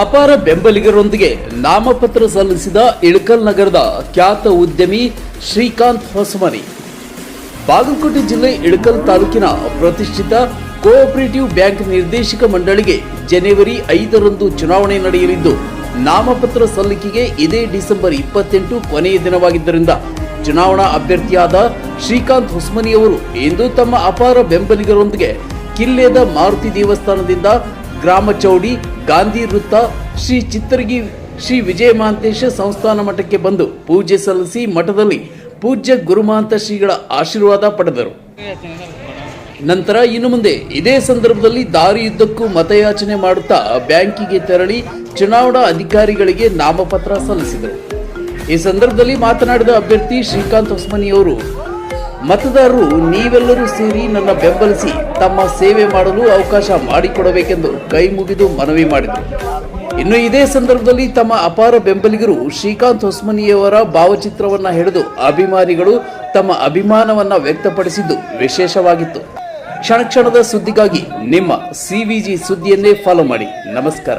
ಅಪಾರ ಬೆಂಬಲಿಗರೊಂದಿಗೆ ನಾಮಪತ್ರ ಸಲ್ಲಿಸಿದ ಇಳಕಲ್ ನಗರದ ಖ್ಯಾತ ಉದ್ಯಮಿ ಶ್ರೀಕಾಂತ್ ಹೊಸಮನಿ. ಬಾಗಲಕೋಟೆ ಜಿಲ್ಲೆ ಇಳಕಲ್ ತಾಲೂಕಿನ ಪ್ರತಿಷ್ಠಿತ ಕೋಆಪರೇಟಿವ್ ಬ್ಯಾಂಕ್ ನಿರ್ದೇಶಕ ಮಂಡಳಿಗೆ ಜನವರಿ ಐದರಂದು ಚುನಾವಣೆ ನಡೆಯಲಿದ್ದು, ನಾಮಪತ್ರ ಸಲ್ಲಿಕೆಗೆ ಇದೇ ಡಿಸೆಂಬರ್ ಇಪ್ಪತ್ತೆಂಟು ಕೊನೆಯ ದಿನವಾಗಿದ್ದರಿಂದ ಚುನಾವಣಾ ಅಭ್ಯರ್ಥಿಯಾದ ಶ್ರೀಕಾಂತ್ ಹೊಸ್ಮನಿಯವರು ಇಂದು ತಮ್ಮ ಅಪಾರ ಬೆಂಬಲಿಗರೊಂದಿಗೆ ಕಿಲ್ಲೆದ ಮಾರುತಿ ದೇವಸ್ಥಾನದಿಂದ ಗ್ರಾಮ ಚೌಡಿ, ಗಾಂಧಿ ವೃತ್ತ, ಶ್ರೀ ಚಿತ್ತರಗಿ, ಶ್ರೀ ವಿಜಯ ಮಹಾಂತೇಶ ಸಂಸ್ಥಾನ ಮಠಕ್ಕೆ ಬಂದು ಪೂಜೆ ಸಲ್ಲಿಸಿ ಮಠದಲ್ಲಿ ಪೂಜ್ಯ ಗುರುಮಾಂತ ಶ್ರೀಗಳ ಆಶೀರ್ವಾದ ಪಡೆದರು. ನಂತರ ಇನ್ನು ಮುಂದೆ ಇದೇ ಸಂದರ್ಭದಲ್ಲಿ ದಾರಿಯುದ್ದಕ್ಕೂ ಮತಯಾಚನೆ ಮಾಡುತ್ತಾ ಬ್ಯಾಂಕಿಗೆ ತೆರಳಿ ಚುನಾವಣಾ ಅಧಿಕಾರಿಗಳಿಗೆ ನಾಮಪತ್ರ ಸಲ್ಲಿಸಿದರು. ಈ ಸಂದರ್ಭದಲ್ಲಿ ಮಾತನಾಡಿದ ಅಭ್ಯರ್ಥಿ ಶ್ರೀಕಾಂತ್ ಹೊಸ್ಮನಿಯವರು ಮತದಾರರು, ನೀವೆಲ್ಲರೂ ಸೇರಿ ನನ್ನ ಬೆಂಬಲಿಸಿ ತಮ್ಮ ಸೇವೆ ಮಾಡಲು ಅವಕಾಶ ಮಾಡಿಕೊಡಬೇಕೆಂದು ಕೈ ಮುಗಿದು ಮನವಿ ಮಾಡಿದರು. ಇನ್ನು ಇದೇ ಸಂದರ್ಭದಲ್ಲಿ ತಮ್ಮ ಅಪಾರ ಬೆಂಬಲಿಗರು ಶ್ರೀಕಾಂತ್ ಹೊಸ್ಮನಿಯವರ ಭಾವಚಿತ್ರವನ್ನ ಹಿಡಿದು ಅಭಿಮಾನಿಗಳು ತಮ್ಮ ಅಭಿಮಾನವನ್ನ ವ್ಯಕ್ತಪಡಿಸಿದ್ದು ವಿಶೇಷವಾಗಿತ್ತು. ಕ್ಷಣ ಕ್ಷಣದ ಸುದ್ದಿಗಾಗಿ ನಿಮ್ಮ ಸಿವಿಜಿ ಸುದ್ದಿಯನ್ನೇ ಫಾಲೋ ಮಾಡಿ. ನಮಸ್ಕಾರ.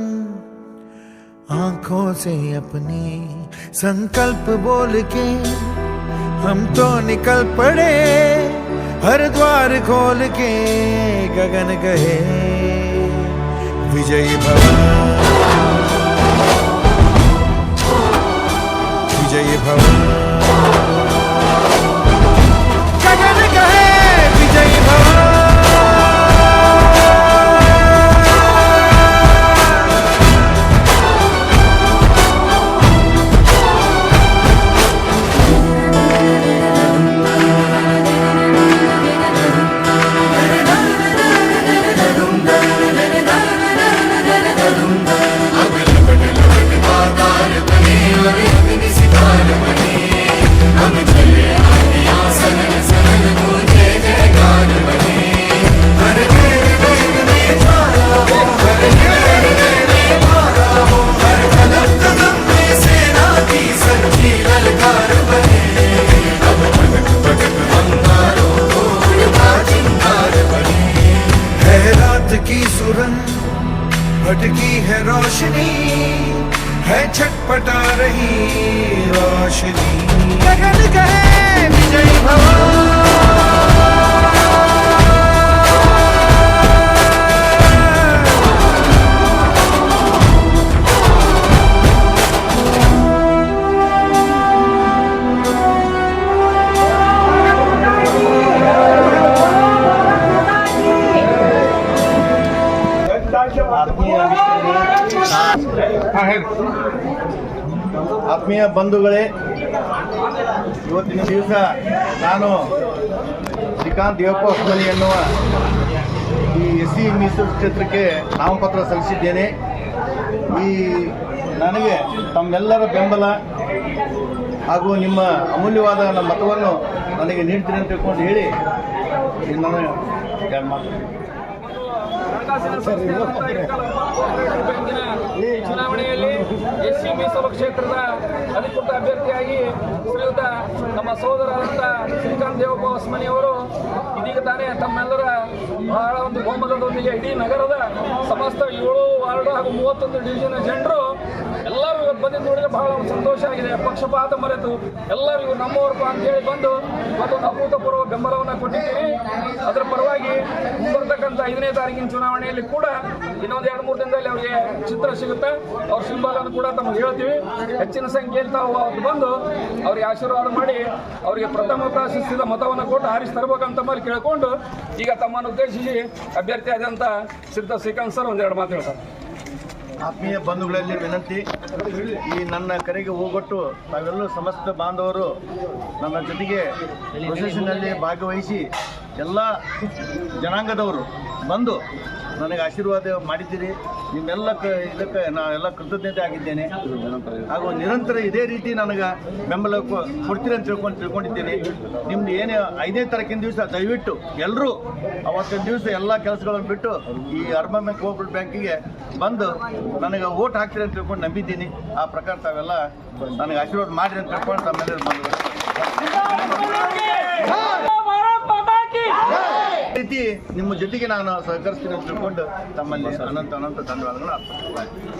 आँखों से अपने संकल्प बोल के हम तो निकल पड़े, हर द्वार खोल के गगन कहे विजयी भव भटकी है रोशनी है छटपटा रही रोशनी। गगन गए विजय भवन। ಆತ್ಮೀಯ ಬಂಧುಗಳೇ, ಇವತ್ತಿನ ದಿವಸ ನಾನು ಶ್ರೀಕಾಂತ್ ದೇವಪ್ಪ ಹೊಸಮನಿ ಎನ್ನುವ ಈ ಎಸ್ ಸಿ ಮೀಸಲು ಕ್ಷೇತ್ರಕ್ಕೆ ನಾಮಪತ್ರ ಸಲ್ಲಿಸಿದ್ದೇನೆ. ಈ ನನಗೆ ತಮ್ಮೆಲ್ಲರ ಬೆಂಬಲ ಹಾಗೂ ನಿಮ್ಮ ಅಮೂಲ್ಯವಾದ ನನ್ನ ಮತವನ್ನು ನನಗೆ ನೀಡ್ತೀನಿ ಅಂತ ತಿಳ್ಕೊಂಡು ಹೇಳಿ, ಈ ಮಾತು ಚುನಾವಣೆಯಲ್ಲಿ ಎಸ್ ಸಿ ಮೀಸಲು ಕ್ಷೇತ್ರದ ಅಧಿಕೃತ ಅಭ್ಯರ್ಥಿಯಾಗಿ ಶ್ರೀಯುತ ನಮ್ಮ ಸೋದರರಾದಂಥ ಶ್ರೀಕಾಂತ್ ದೇವಪ್ಪ ಹೊಸ್ಮನಿ ಅವರು ಇದೀಗ ತಾನೇ ತಮ್ಮೆಲ್ಲರ ಬಹಳ ಒಂದು ಬಹುಮತದೊಂದಿಗೆ ಇಡೀ ನಗರದ ಸಮಸ್ತ ಏಳು ವಾರ್ಡ್ ಹಾಗೂ ಮೂವತ್ತೊಂದು ಡಿವಿಷನ್ ಜನರು ಬಂದಿದ್ದು ನೋಡಿದ್ರೆ ಬಹಳ ಸಂತೋಷ ಆಗಿದೆ. ಪಕ್ಷಪಾತ ಮರೆತು ಎಲ್ಲರಿಗೂ ನಮ್ಮವರಪ್ಪ ಅಂತೇಳಿ ಬಂದು ಮತ್ತೊಂದು ಅಭೂತಪೂರ್ವ ಬೆಂಬಲವನ್ನು ಕೊಟ್ಟಿದ್ದೀರಿ ಅದರ ಪರವಾಗಿ ಮುಂಬರ್ತಕ್ಕಂತ ಐದನೇ ತಾರೀಕಿನ ಚುನಾವಣೆಯಲ್ಲಿ ಕೂಡ ಇನ್ನೊಂದು ಎರಡು ಮೂರು ದಿನದಲ್ಲಿ ಅವರಿಗೆ ಚಿತ್ರ ಸಿಗುತ್ತೆ. ಅವ್ರ ಸಿಂಬಲನ್ನು ಕೂಡ ತಮಗೆ ಹೇಳ್ತೀವಿ. ಹೆಚ್ಚಿನ ಸಂಖ್ಯೆಯಲ್ಲಿ ತಾವು ಬಂದು ಅವರಿಗೆ ಆಶೀರ್ವಾದ ಮಾಡಿ ಅವರಿಗೆ ಪ್ರಥಮ ಪ್ರಾಶಸ್ತ್ಯದ ಮತವನ್ನು ಕೊಟ್ಟು ಆರಿಸಿ ತರಬೇಕಂತ ಮೇಲೆ ಕೇಳಿಕೊಂಡು ಈಗ ತಮ್ಮನ್ನು ಉದ್ದೇಶಿಸಿ ಅಭ್ಯರ್ಥಿ ಆದಂಥ ಸಿದ್ಧ ಶ್ರೀಕಾಂತ್ ಸರ್ ಒಂದೆರಡು ಮಾತು ಹೇಳ್ತಾರೆ ಆತ್ಮೀಯ ಬಂಧುಗಳಲ್ಲಿ ವಿನಂತಿ, ಈ ನನ್ನ ಕರೆಗೆ ಹೋಗೊಟ್ಟು ತಾವೆಲ್ಲರೂ ಸಮಸ್ತ ಬಾಂಧವರು ನನ್ನ ಜೊತೆಗೆ ಪ್ರೊಸೆಷನ್ನಲ್ಲಿ ಭಾಗವಹಿಸಿ ಎಲ್ಲ ಜನಾಂಗದವರು ಬಂದು ನನಗೆ ಆಶೀರ್ವಾದ ಮಾಡಿದ್ದೀರಿ. ನಿಮ್ಮೆಲ್ಲ ಕ ಇದಕ್ಕೆ ನಾವೆಲ್ಲ ಕೃತಜ್ಞತೆ ಆಗಿದ್ದೇನೆ. ಹಾಗೂ ನಿರಂತರ ಇದೇ ರೀತಿ ನನಗೆ ಬೆಂಬಲ ಕೊಡ್ತೀರಿ ಅಂತ ತಿಳ್ಕೊಂಡು ತಿಳ್ಕೊಂಡಿದ್ದೀನಿ. ನಿಮ್ದು ಏನೇ ಐದನೇ ತಾರೀಕಿನ ದಿವಸ ದಯವಿಟ್ಟು ಎಲ್ಲರೂ ಅವತ್ತಿನ ದಿವಸ ಎಲ್ಲ ಕೆಲಸಗಳನ್ನು ಬಿಟ್ಟು ಈ ಅರ್ಬನ್ ಬ್ಯಾಂಕ್ ಕೋಪರ್ ಬ್ಯಾಂಕಿಗೆ ಬಂದು ನನಗೆ ಓಟ್ ಹಾಕ್ತೀರಿ ಅಂತ ತಿಳ್ಕೊಂಡು ನಂಬಿದ್ದೀನಿ. ಆ ಪ್ರಕಾರ ತಾವೆಲ್ಲ ನನಗೆ ಆಶೀರ್ವಾದ ಮಾಡಿರಿ ಅಂತ ತಿಳ್ಕೊಂಡು ತಮ್ಮೆಲ್ಲರೂ ಬಂದು ರೀತಿ ನಿಮ್ಮ ಜೊತೆಗೆ ನಾನು ಸಹಕರಿಸ್ತೀನಿ ಅಂತ ತಿಳ್ಕೊಂಡು ತಮ್ಮಲ್ಲಿ ಅನಂತ ಅನಂತ ಧನ್ಯವಾದಗಳು. ಅರ್ಪಿಸ್ತೀನಿ